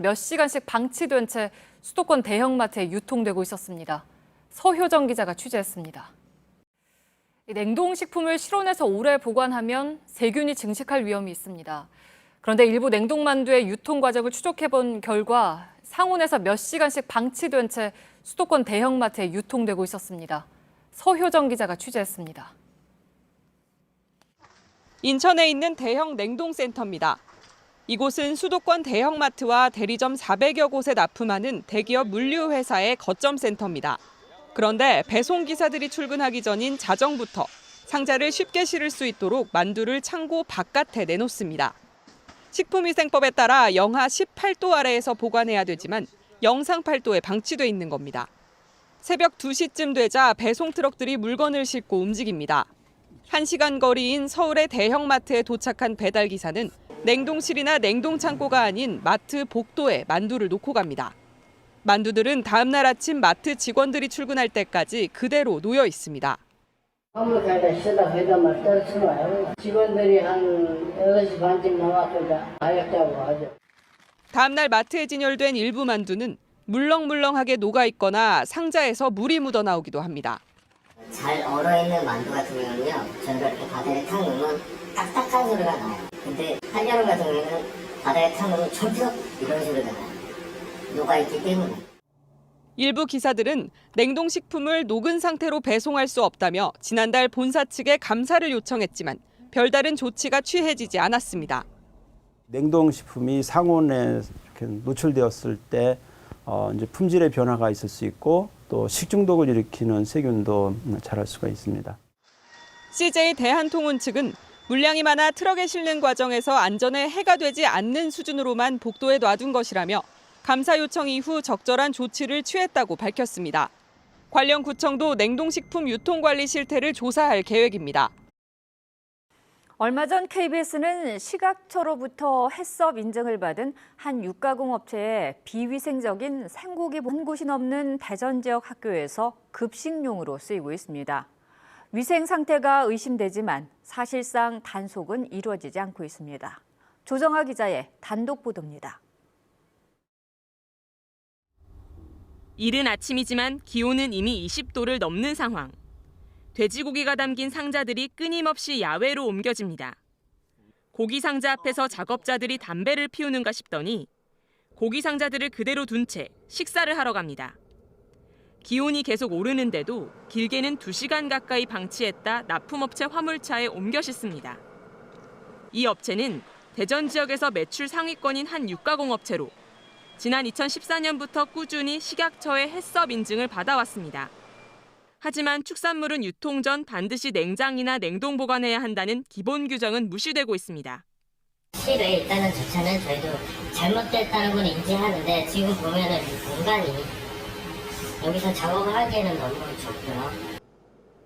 몇 시간씩 방치된 채 수도권 대형마트에 유통되고 있었습니다. 서효정 기자가 취재했습니다. 이 냉동식품을 실온에서 오래 보관하면 세균이 증식할 위험이 있습니다. 그런데 일부 냉동만두의 유통 과정을 추적해 본 결과 상온에서 몇 시간씩 방치된 채 수도권 대형마트에 유통되고 있었습니다. 서효정 기자가 취재했습니다. 인천에 있는 대형 냉동센터입니다. 이곳은 수도권 대형마트와 대리점 400여 곳에 납품하는 대기업 물류회사의 거점 센터입니다. 그런데 배송 기사들이 출근하기 전인 자정부터 상자를 쉽게 실을 수 있도록 만두를 창고 바깥에 내놓습니다. 식품위생법에 따라 영하 18도 아래에서 보관해야 되지만 영상 8도에 방치돼 있는 겁니다. 새벽 2시쯤 되자 배송 트럭들이 물건을 싣고 움직입니다. 1시간 거리인 서울의 대형마트에 도착한 배달 기사는 냉동실이나 냉동창고가 아닌 마트 복도에 만두를 놓고 갑니다. 만두들은 다음 날 아침 마트 직원들이 출근할 때까지 그대로 놓여 있습니다. 화물차에다 쓰다 회담을 떨쳐놔요. 직원들이 한 6시 반쯤 나왔거든. 가격자고 하죠. 다음 날 마트에 진열된 일부 만두는 물렁물렁하게 녹아 있거나 상자에서 물이 묻어 나오기도 합니다. 잘 얼어있는 만두 같은 경우는요, 저희가 이렇게 바닥에 탁 놓으면 딱딱한 소리가 나요. 근데 한여름 같은 경우에는 바닥에 탁 놓으면 철썩 이런 소리가 나요. 녹아있기 때문에. 일부 기사들은 냉동식품을 녹은 상태로 배송할 수 없다며 지난달 본사 측에 감사를 요청했지만 별다른 조치가 취해지지 않았습니다. 냉동식품이 상온에 이렇게 노출되었을 때 어, 이제 품질의 변화가 있을 수 있고 또 식중독을 일으키는 세균도 자랄 수가 있습니다. CJ 대한통운 측은 물량이 많아 트럭에 실는 과정에서 안전에 해가 되지 않는 수준으로만 복도에 놔둔 것이라며 감사 요청 이후 적절한 조치를 취했다고 밝혔습니다. 관련 구청도 냉동식품 유통관리 실태를 조사할 계획입니다. 얼마 전 KBS는 시각처로부터 해썹 인증을 받은 한 육가공 업체의 비위생적인 생고기 본 곳이 넘는 대전 지역 학교에서 급식용으로 쓰이고 있습니다. 위생 상태가 의심되지만 사실상 단속은 이루어지지 않고 있습니다. 조정아 기자의 단독 보도입니다. 이른 아침이지만 기온은 이미 20도를 넘는 상황. 돼지고기가 담긴 상자들이 끊임없이 야외로 옮겨집니다. 고기 상자 앞에서 작업자들이 담배를 피우는가 싶더니 고기 상자들을 그대로 둔 채 식사를 하러 갑니다. 기온이 계속 오르는데도 길게는 2시간 가까이 방치했다 납품업체 화물차에 옮겨 싣습니다. 이 업체는 대전 지역에서 매출 상위권인 한 육가공 업체로 지난 2014년부터 꾸준히 식약처의 해썹 인증을 받아왔습니다. 하지만 축산물은 유통 전 반드시 냉장이나 냉동 보관해야 한다는 기본 규정은 무시되고 있습니다. 실외 일단은 주차는 저희도 잘못됐다는 걸 인지하는데 지금 보면은 이 공간이 여기서 작업을 하기에는 너무 좁고요.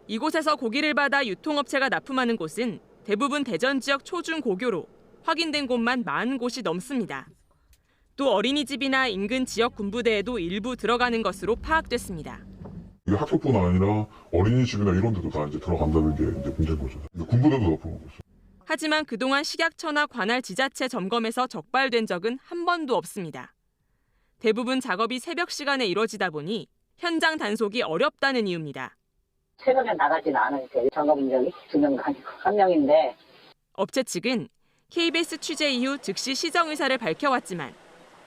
이곳에서 고기를 받아 유통업체가 납품하는 곳은 대부분 대전 지역 초중 고교로 확인된 곳만 40 곳이 넘습니다. 또 어린이집이나 인근 지역 군부대에도 일부 들어가는 것으로 파악됐습니다. 이게 학교뿐 아니라 어린이집이나 이런 데도 다 이제 들어간다는 게 이제 문제인 거죠. 근데 군부대도 납품하고 있어요. 하지만 그동안 식약처나 관할 지자체 점검에서 적발된 적은 한 번도 없습니다. 대부분 작업이 새벽 시간에 이뤄지다 보니 현장 단속이 어렵다는 이유입니다. 새벽에 나가지는 않으니까 점검 인정이 두명 아니고 한 명인데 업체 측은 KBS 취재 이후 즉시 시정 의사를 밝혀왔지만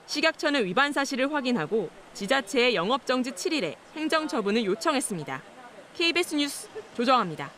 식약처는 위반 사실을 확인하고 지자체에 영업정지 7일에 행정처분을 요청했습니다. KBS 뉴스 조정합니다.